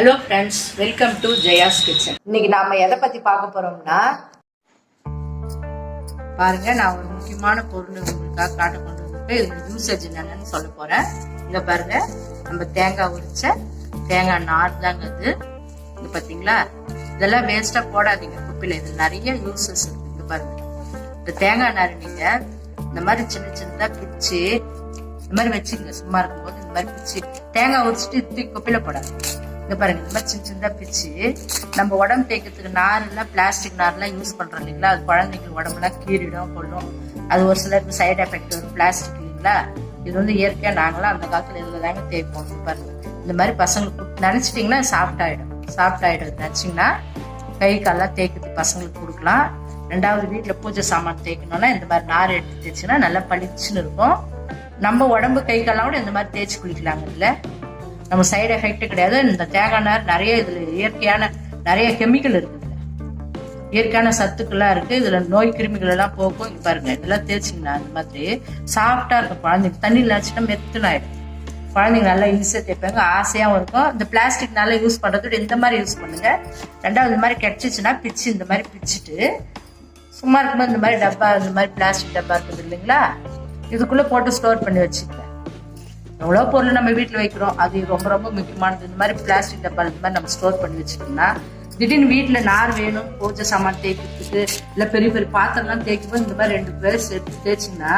Hello friends welcome to Jaya's kitchen இன்னைக்கு நாம எதை பத்தி பார்க்க போறோம்னா பாருங்க நான் ஒரு முக்கியமான பொருள் உங்களுக்காக காட்ட கொண்டு வந்துட்டு இது யூசேஜ் என்னன்னு சொல்ல போறேன். இங்க பாருங்க நம்ம தேங்காய் உரிச்ச தேங்காய் நார் தாங்க இது. இது பாத்தீங்களா? இதெல்லாம் வேஸ்டா போடாதீங்க குப்பையில. இது நிறைய யூசஸ் இருக்கு. இங்க பாருங்க. இந்த தேங்காய் நார் நீங்க இந்த மாதிரி சின்ன சின்னதா பிச்சு இந்த மாதிரி வச்சுங்க சும்மா இருக்கும்போது இந்த மாதிரி பிச்சு தேங்காய் உரிச்சிட்டு தூக்கி குப்பையில போடாது இங்க பாருங்க இந்த மாதிரி சின்ன சின்னதாக பிச்சு நம்ம உடம்பு தேய்க்கிறதுக்கு நார் எல்லாம் பிளாஸ்டிக் நார்லாம் யூஸ் பண்றோம் இல்லைங்களா? அது குழந்தைங்க உடம்புலாம் கீறிடும் கொள்ளும் அது ஒரு சிலருக்கு சைடு எஃபெக்ட் வரும் பிளாஸ்டிக் இல்லைங்களா? இது வந்து இயற்கையா நாங்களாம் அந்த காலத்துல இதுல தாங்க தேய்ப்போம் பாருங்க. இந்த மாதிரி பசங்களுக்கு நினைச்சிட்டிங்கன்னா சாஃப்ட் ஆயிடும். சாஃப்ட் ஆயிடும். நினைச்சிங்கன்னா கை கால்லாம் தேய்க்கிறது பசங்களுக்கு கொடுக்கலாம். ரெண்டாவது வீட்டில் பூஜை சாமான் தேய்க்கணும்னா இந்த மாதிரி நார் எடுத்து தேய்ச்சின்னா நல்லா பளிச்சுன்னு இருக்கும். நம்ம உடம்பு கை கால்லாம் கூட இந்த மாதிரி தேய்ச்சி குளிக்கலாங்க இல்லை நம்ம சைடு எஃபெக்ட் கிடையாது. இந்த தேங்காய் நார் நிறைய இதில் இயற்கையான நிறைய கெமிக்கல் இருக்குதுங்க இயற்கையான சத்துக்கள்லாம் இருக்கு. இதுல நோய் கிருமிகள் எல்லாம் போக்கும் இங்க பாருங்க இதெல்லாம் தேய்ச்சிங்கன்னா இந்த மாதிரி சாஃப்டா இருக்கும் குழந்தைங்க தண்ணி வச்சுட்டா மெத்துனாயிடும் ஆயிடும். குழந்தைங்க நல்லா ஈஸியாக தேப்பாங்க ஆசையாகவும் இருக்கும். இந்த பிளாஸ்டிக் நல்லா யூஸ் பண்ணுறதோட இந்த மாதிரி யூஸ் பண்ணுங்க. ரெண்டாவது இந்த மாதிரி கிடைச்சிச்சுன்னா பிச்சு இந்த மாதிரி பிச்சுட்டு சும்மா இருக்கும்போது இந்த மாதிரி டப்பா இந்த மாதிரி பிளாஸ்டிக் டப்பா இருக்குது இல்லைங்களா? இதுக்குள்ளே போட்டு ஸ்டோர் பண்ணி வச்சுக்கங்க. எவ்வளோ பொருள் நம்ம வீட்டில் வைக்கிறோம் அது ரொம்ப ரொம்ப முக்கியமானது. இந்த மாதிரி பிளாஸ்டிக் டப்பா இந்த மாதிரி நம்ம ஸ்டோர் பண்ணி வச்சுட்டோம்னா திடீர்னு வீட்டில் நார் வேணும் பூஜை சாமான் தேய்க்கிறதுக்கு இல்லை பெரிய பெரிய பாத்திரம்லாம் தேய்க்கும்போது இந்த மாதிரி ரெண்டு பேர் சேர்த்து தேய்ச்சிங்கன்னா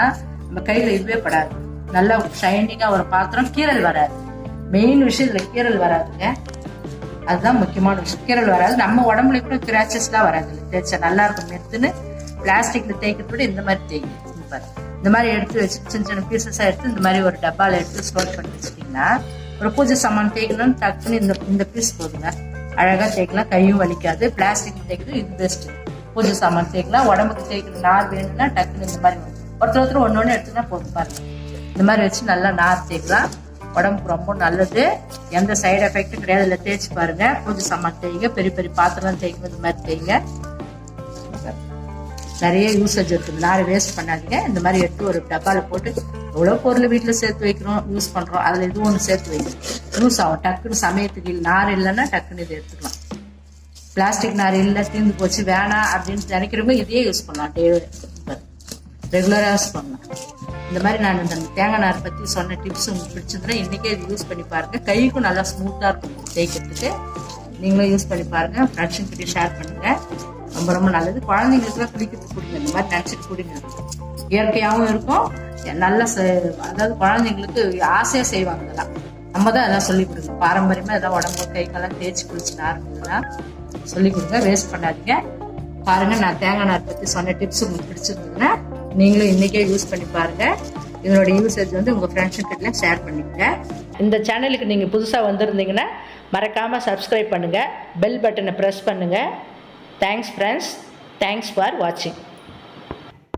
நம்ம கையில் இதுவே படாது. நல்லா ஷைனிங்காக ஒரு பாத்திரம் கீரல் வராது. மெயின் விஷயம் இதில் கீரல் வராதுங்க. அதுதான் முக்கியமான விஷயம். கீரல் வராது. நம்ம உடம்புல கூட கிராச்சஸ்லாம் வராது. இல்லை தேய்ச்சா நல்லா இருக்கும். மெத்துன்னு பிளாஸ்டிக்ல தேய்க்கிறத விட இந்த மாதிரி தேய்க்கும் பாருங்க. இந்த மாதிரி எடுத்து வச்சு சின்ன சின்ன பீசஸாக எடுத்து இந்த மாதிரி ஒரு டப்பாவில் எடுத்து ஸ்டோர் பண்ணி வச்சிட்டிங்கன்னா ஒரு பூஜை சாமான் தேய்க்கணும்னு டக்குன்னு இந்த இந்த பீஸ் போதுங்க. அழகாக தேய்க்கலாம் கையும் வலிக்காது பிளாஸ்டிக் தேய்க்கணும் இது பெஸ்ட்டு பூஜை சாமான் தேய்க்கலாம் உடம்புக்கு தேய்க்கணும் நார் வேணும்னா டக்குன்னு இந்த மாதிரி ஒருத்தர் ஒருத்தர் ஒன்று ஒன்று எடுத்துனா போதும் பாருங்க. இந்த மாதிரி வச்சு நல்லா நார் தேய்க்கலாம். உடம்புக்கு ரொம்ப நல்லது. எந்த சைடு எஃபெக்ட்டும் கிடையாது. இல்லை தேய்ச்சி பாருங்க. பூஜை சாமான் தேய்ங்க பெரிய பெரிய பாத்திரம் தேய்க்கும் இந்த மாதிரி தேய்ங்க. நிறைய யூசேஜ் இருக்குது யாரும் வேஸ்ட் பண்ணாதீங்க. இந்த மாதிரி எடுத்து ஒரு டப்பாவில் போட்டு எவ்வளோ பொருள் வீட்டில் சேர்த்து வைக்கிறோம் யூஸ் பண்ணுறோம் அதில் இது ஒன்று சேர்த்து வைக்கணும். யூஸ் ஆகும். டக்குன்னு சமயத்துக்கு இல்லை. நார் இல்லைன்னா டக்குன்னு இதை எடுத்துக்கலாம். பிளாஸ்டிக் நார் இல்லை தீர்ந்து போச்சு வேணாம் அப்படின்னு நினைக்கிறவங்க இதையே யூஸ் பண்ணலாம். டே ரெகுலராக யூஸ் பண்ணலாம். இந்த மாதிரி நான் இந்த தேங்காய் நார் பற்றி சொன்ன டிப்ஸ் உங்களுக்கு பிடிச்சதுன்னா இன்றைக்கே இது யூஸ் பண்ணி பாருங்க. கைக்கும் நல்லா ஸ்மூத்தாக இருக்கும் தேய்க்கிறதுக்கு. நீங்களும் யூஸ் பண்ணி பாருங்கள் ஃப்ரெண்ட்ஸுங்கிட்ட ஷேர் பண்ணுங்கள் ரொம்ப ரொம்ப நல்லது. குழந்தைங்களுக்குலாம் குடிக்கிறதுக்கு கொடுங்க இந்த மாதிரி நினச்சிட்டு குடிங்க இயற்கையாகவும் இருக்கும். நல்ல அதாவது குழந்தைங்களுக்கு ஆசையாக செய்வாங்க இதெல்லாம். நம்ம தான் எல்லாம் சொல்லிக் கொடுங்க பாரம்பரியமாக எதாவது உடம்பு கை காலம் தேய்ச்சி குளிச்சு நார்மலாம் சொல்லிக் கொடுங்க. வேஸ்ட் பண்ணாதீங்க. பாருங்க நான் தேங்காய் நார் பற்றி சொன்ன டிப்ஸ் உங்களுக்கு பிடிச்சிருந்ததுன்னா நீங்களும் இன்றைக்கே யூஸ் பண்ணி பாருங்க. இதனோட யூசேஜ் வந்து உங்கள் ஃப்ரெண்ட்ஸும் ஷேர் பண்ணிக்கோங்க. இந்த சேனலுக்கு நீங்கள் புதுசாக வந்திருந்தீங்கன்னா மறக்காமல் சப்ஸ்கிரைப் பண்ணுங்கள் பெல் பட்டனை ப்ரெஸ் பண்ணுங்கள் தேங்க்ஸ் ஃப்ரெண்ட்ஸ் தேங்க்ஸ் ஃபார் வாட்சிங்